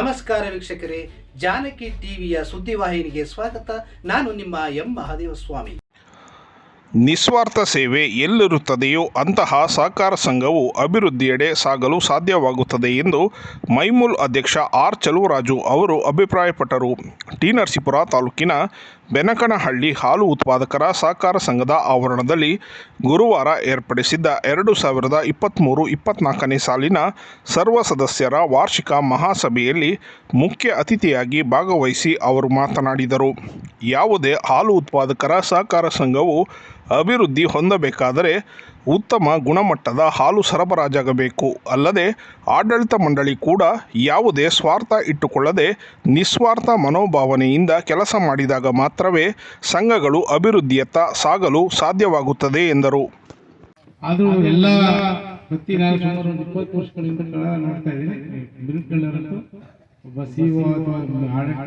ನಮಸ್ಕಾರ ವೀಕ್ಷಕರೇ, ಜಾನಕಿ ಟಿವಿಯ ಸುದ್ದಿವಾಹಿನಿಗೆ ಸ್ವಾಗತ. ನಾನು ನಿಮ್ಮ ಎಂ. ಮಹಾದೇವ ಸ್ವಾಮಿ ನಿಸ್ವಾರ್ಥ ಸೇವೆ ಎಲ್ಲಿರುತ್ತದೆಯೋ ಅಂತಹ ಸಹಕಾರ ಸಂಘವು ಅಭಿವೃದ್ಧಿಯೆಡೆ ಸಾಗಲು ಸಾಧ್ಯವಾಗುತ್ತದೆ ಎಂದು ಮೈಮೂಲ್ ಅಧ್ಯಕ್ಷ ಆರ್ ಚಲುವರಾಜು ಅವರು ಅಭಿಪ್ರಾಯಪಟ್ಟರು. ಟಿ ನರಸೀಪುರ ತಾಲೂಕಿನ ಬೆನಕನಹಳ್ಳಿ ಹಾಲು ಉತ್ಪಾದಕರ ಸಹಕಾರ ಸಂಘದ ಆವರಣದಲ್ಲಿ ಗುರುವಾರ ಏರ್ಪಡಿಸಿದ್ದ ಎರಡು ಸಾವಿರದ ಇಪ್ಪತ್ತ್ಮೂರು ಇಪ್ಪತ್ತ್ನಾಲ್ಕನೇ ಸಾಲಿನ ಸರ್ವ ಸದಸ್ಯರ ವಾರ್ಷಿಕ ಮಹಾಸಭೆಯಲ್ಲಿ ಮುಖ್ಯ ಅತಿಥಿಯಾಗಿ ಭಾಗವಹಿಸಿ ಅವರು ಮಾತನಾಡಿದರು. ಯಾವುದೇ ಹಾಲು ಉತ್ಪಾದಕರ ಸಹಕಾರ ಸಂಘವು ಅಭಿವೃದ್ಧಿ ಹೊಂದಬೇಕಾದರೆ ಉತ್ತಮ ಗುಣಮಟ್ಟದ ಹಾಲು ಸರಬರಾಜಾಗಬೇಕು. ಅಲ್ಲದೆ ಆಡಳಿತ ಮಂಡಳಿ ಕೂಡ ಯಾವುದೇ ಸ್ವಾರ್ಥ ಇಟ್ಟುಕೊಳ್ಳದೆ ನಿಸ್ವಾರ್ಥ ಮನೋಭಾವನೆಯಿಂದ ಕೆಲಸ ಮಾಡಿದಾಗ ಮಾತ್ರವೇ ಸಂಘಗಳು ಅಭಿವೃದ್ಧಿಯತ್ತ ಸಾಗಲು ಸಾಧ್ಯವಾಗುತ್ತದೆ ಎಂದರು.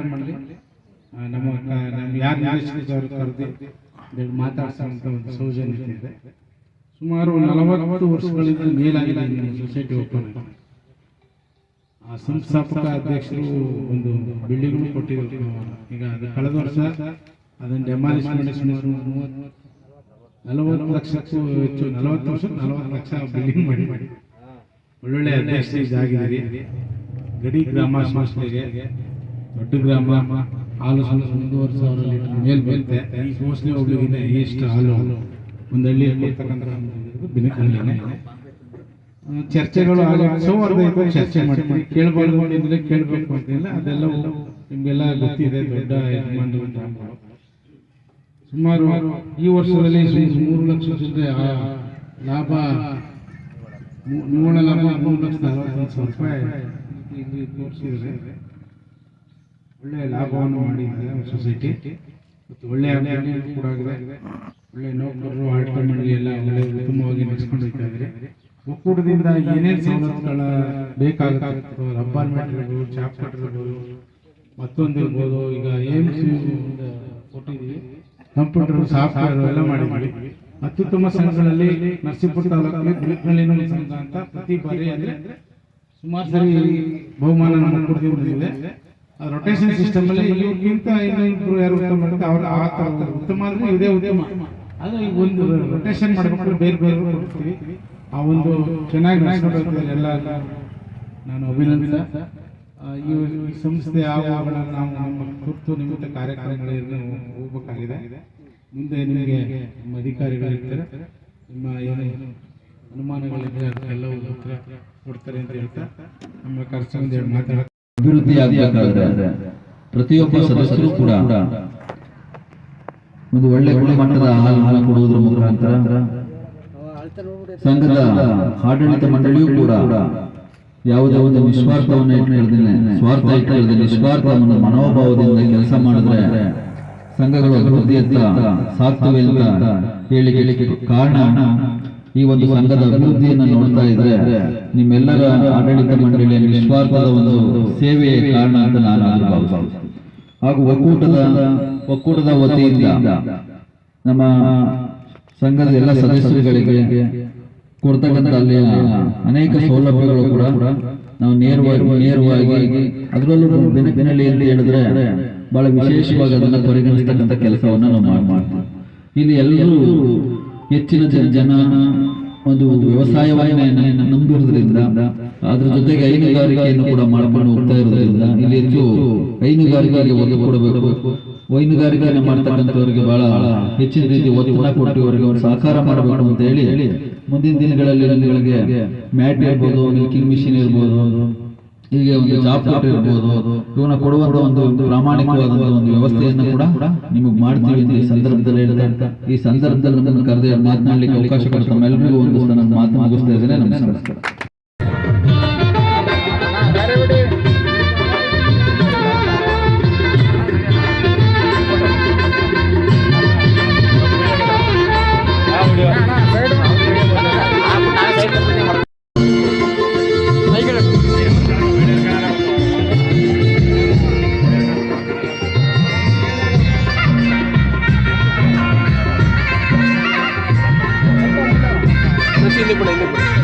ಮಂಡಳಿ. ನಮ್ಮ ಯಾರು ಕರೆದು ಒಂದು ಇದೆ. ಸುಮಾರು ನಲವತ್ತು ವರ್ಷಗಳಿಂದ ಮೇಲಾಗಿದೆ ಸೊಸೈಟಿ ಓಪನ್. ಆ ಸಂಸ್ಥಾಪಕ ಅಧ್ಯಕ್ಷರು ಒಂದು ಬಿಲ್ಡಿಂಗ್ ಕೊಟ್ಟಿದ್ರು. ಈಗ ಅದು ಕಳೆದ ವರ್ಷ ಅದನ್ನು ಡೆಮಾಲಿಷ್ ಮಾಡಿ ಸುಮಾರು ನಲವತ್ತು ಲಕ್ಷಕ್ಕೂ ಹೆಚ್ಚು, ನಲವತ್ತು ವರ್ಷ ನಲವತ್ತು ಲಕ್ಷ ಬಿಲ್ಡಿಂಗ್ ಮಾಡಿ. ಒಳ್ಳೊಳ್ಳೆ ಅಧ್ಯಕ್ಷ ಇದಾಗಿದ್ದೀರಿ ಗಡಿ ಗ್ರಾಮ ಸಂಸ್ಥೆಗೆ, ದೊಡ್ಡ ಗ್ರಾಮ, ಹಾಲು ಹಾಲು ಒಂದೂವರೆ ಸಾವಿರ ಲೀಟರ್ ಮೇಲ್ ಬರುತ್ತೆ ಈ ಮೋಸ್ಟ್ಲಿ ಈಸ್ಟ್ ಎಷ್ಟು ಹಾಲು. ಒಂದು ಹಳ್ಳಿಯಲ್ಲಿ ಆ, ಚರ್ಚೆಗಳು ಸೌಹಾರ್ದಯುತ ಚರ್ಚೆ ಮಾಡ್ತೀವಿ. ಕೇಳಬಾರ್ದು ಅಂತಿದ್ರೆ ಕೇಳಬೇಕು ಅಂತಿಲ್ಲ ಅದೆಲ್ಲವೂ ನಿಮಗೆಲ್ಲ ಗೊತ್ತಿದೆ ದೊಡ್ಡ ಯಜಮಾನರು ಗ್ರಾಮಗಳು ಸುಮಾರು ಈ ವರ್ಷದಲ್ಲಿ ಮೂರು ಲಕ್ಷ ಜೊತೆ ಆ ಲಾಭ ಮೂ- ನಿವ್ವಳ ಲಾಭ ಮೂರು ಲಕ್ಷ ನಲವತ್ತೊಂದು ಸಾವಿರ ರೂಪಾಯಿ ತೋರಿಸಿದ್ರೆ ಒಳ್ಳೆಯ ಲಾಭವನ್ನು ಮಾಡಿದ್ದಾರೆ ಸೊಸೈಟಿ ಮತ್ತು ಒಳ್ಳೆಯ ಕೂಡ ಆಗಿದೆ. ಒಳ್ಳೆಯ ನೌಕರರು ಆಡಳಿತ ಮಂಡಳಿ ಎಲ್ಲ ಒಳ್ಳೆ ಉತ್ತಮವಾಗಿ ನಡೆಸ್ಕೊಂಡು ಹೋಗ್ತಾ ಒಕ್ಕೂಟದಿಂದ ಏನೇನು ಸವಲತ್ತುಗಳ ಬೇಕಾಗುತ್ತೆ? ಮ್ಯಾಟ್ ಇರ್ಬೋದು ಚಾಪ್ ಕಟ್ಟರ್ ಇರ್ಬೋದು ಮತ್ತೊಂದು ಇರ್ಬೋದು ಈಗ ಏಮ್ಸ್ ಕೊಟ್ಟಿದ್ದೀವಿ. ಕಂಪ್ಯೂಟರ್ ಸಾಫ್ಟ್ವೇರ್ ಎಲ್ಲ ಮಾಡಿದ್ದೀವಿ. ಅತ್ಯುತ್ತಮ ಸಂಘಗಳಲ್ಲಿ ನರಸೀಪುರ ತಾಲೂಕಲ್ಲಿ ಗುಳಿಕನಳ್ಳಿನ ಒಂದು ಸಂಘ ಅಂತ ಪ್ರತಿ ಬಾರಿ ಅಂದ್ರೆ ಸುಮಾರು ಸರಿ ಬಹುಮಾನ ಆ ರೊಟೇಷನ್ ಸಿಸ್ಟಮ್ ಅಲ್ಲಿ ಇವ್ರಿಗಿಂತ ಇನ್ನೊಬ್ರು ಯಾರು ಉತ್ತಮ ಅವ್ರು ಆ ತರ ಉತ್ತಮ ಅಂದ್ರೆ ಇದೇ ಉತ್ತಮ. ಆದ್ರೆ ಈಗ ಒಂದು ರೊಟೇಷನ್ ಮಾಡಬೇಕು ಬೇರೆ ಬೇರೆ ಕೊಡ್ತೀವಿ. ಆ ಒಂದು ಚೆನ್ನಾಗಿ ಎಲ್ಲ ನಾನು ಅಭಿನಂದಿಸ ಆ, ಈ ಸಂಸ್ಥೆ ಆಗುವಾಗ ನಾವು ನಮ್ಮ ತುರ್ತು ನಿಮಿತ್ತ ಕಾರ್ಯಕ್ರಮಗಳಿಗೆ ಹೋಗ್ಬೇಕಾಗಿದೆ. ಮುಂದೆ ನಿಮಗೆ ನಿಮ್ಮ ಅಧಿಕಾರಿಗಳಿರ್ತಾರೆ ನಿಮ್ಮ ಏನು ಅನುಮಾನಗಳಿದ್ದರೆ ಅದಕ್ಕೆಲ್ಲವೂ ಉತ್ತರ ಕೊಡ್ತಾರೆ ಅಂತ ಹೇಳ್ತಾ ನಮ್ಮ ಖರ್ಚು ಮಾತಾಡ ಅಭಿವೃದ್ಧಿ ಪ್ರತಿಯೊಬ್ಬ ಸದಸ್ಯರು ಕೂಡ ಒಂದು ಒಳ್ಳೆ ಗುಣಮಟ್ಟದ ಹಾಲನ್ನು ಕೊಡುವುದರ ಮುಖಾಂತರ ಸಂಘದ ಆಡಳಿತ ಮಂಡಳಿಯೂ ಕೂಡ ಯಾವುದೇ ಒಂದು ನಿಸ್ವಾರ್ಥವನ್ನು ಇಟ್ಟಿರದೇನೆ ಸ್ವಾರ್ಥ ಇಟ್ಟಿರದೆ ನಿಸ್ವಾರ್ಥ ಮನೋಭಾವದಿಂದ ಕೆಲಸ ಮಾಡಿದ್ರೆ ಸಂಘಗಳು ಅಭಿವೃದ್ಧಿಯತ್ತ ಸಾಕ್ತವೆ ಅಂತ ಹೇಳಿ ಹೇಳಿಕೆ ಕಾರಣ ಈ ಒಂದು ಸಂಘದ ಅಭಿವೃದ್ಧಿಯನ್ನು ನೋಡ್ತಾ ಇದ್ರೆ ನಿಮ್ಮೆಲ್ಲರ ಆಡಳಿತ ಮಂಡಳಿಯ ನಿಸ್ವಾರ್ಥದ ಒಂದು ಸೇವೆಯ ಕಾರಣ ಅಂತ ನಾನು ಭಾವಿಸುತ್ತೇನೆ ಹಾಗೂ ಒಕ್ಕೂಟದ ಒಕ್ಕೂಟದ ವತಿಯಿಂದ ನಮ್ಮ ಸಂಘದ ಎಲ್ಲ ಸದಸ್ಯರುಗಳಿಗೆ ಕೊಡ್ತಕ್ಕಂಥ ಅಲ್ಲಿ ಅನೇಕ ಸೌಲಭ್ಯಗಳು ಕೂಡ ನಾವು ನೇರವಾಗಿ ನೇರವಾಗಿ ಅದರಲ್ಲೂ ಬೆನ ಬೆನ್ನೆಲೆ ಅಂತ ಹೇಳಿದ್ರೆ ಬಹಳ ವಿಶೇಷವಾಗಿ ಅದನ್ನು ಪರಿಗಣಿಸ್ತಕ್ಕಂಥ ಕೆಲಸವನ್ನ ನಾವು ಮಾಡ್- ಮಾಡ್ತೀವಿ. ಇಲ್ಲಿ ಎಲ್ಲರೂ ಹೆಚ್ಚಿನ ಜನ ಒಂದು ವ್ಯವಸಾಯವನ್ನೇ ನಂಬಿರೋದ್ರಿಂದ ಅದ್ರ ಜೊತೆಗೆ ಹೈನುಗಾರಿಕೆಯನ್ನು ಕೂಡ ಮಾಡ್ಕೊಂಡು ಹೋಗ್ತಾ ಇರೋದ್ರಿಂದ ಇಲ್ಲಿ ಹೆಚ್ಚು ಹೈನುಗಾರಿಕೆಗೆ ಒತ್ತು ಕೊಡಬೇಕು. ಹೈನುಗಾರಿಕೆಯನ್ನು ಮಾಡ್ತಕ್ಕಂಥವ್ರಿಗೆ ಬಹಳ ಹೆಚ್ಚಿನ ರೀತಿ ಒತ್ತಡ ಕೊಟ್ಟು ಅವರಿಗೆ ಒಂದು ಸಹಕಾರ ಮಾಡಬೇಕು ಅಂತ ಹೇಳಿ, ಮುಂದಿನ ದಿನಗಳಲ್ಲಿ ಮ್ಯಾಟ್ ಇರ್ಬೋದು, ಮಿಲ್ಕಿಂಗ್ ಮಿಷಿನ್ ಇರ್ಬೋದು ಒಂದು ಜಾಬ್ ಇರ್ಬೋದು ಇವನ್ನ ಕೊಡುವಂತ ಒಂದು ಪ್ರಾಮಾಣಿಕವಾದಂತಹ ಒಂದು ವ್ಯವಸ್ಥೆಯನ್ನು ಕೂಡ ನಿಮಗೆ ಮಾಡ್ತೀವಿ ಅಂತ ಈ ಸಂದರ್ಭದಲ್ಲಿ ಹೇಳ್ತಾ ಈ ಸಂದರ್ಭದಲ್ಲಿ ನಮ್ಮನ್ನು ಕರೆದೇ ಮಾತನಾಡಲಿಕ್ಕೆ ಅವಕಾಶ ಕೊಡ್ತಾ ಎಲ್ಲರಿಗೂ ಒಂದು ನನ್ನ ಮಾತು ಮುಗಿಸ್ತಾ ಇದ್ದೇನೆ. ನಮಸ್ಕಾರ. ಇಲ್ಲಿ ಬಿಡ ಇಲ್ಲಿ ಬಿಡ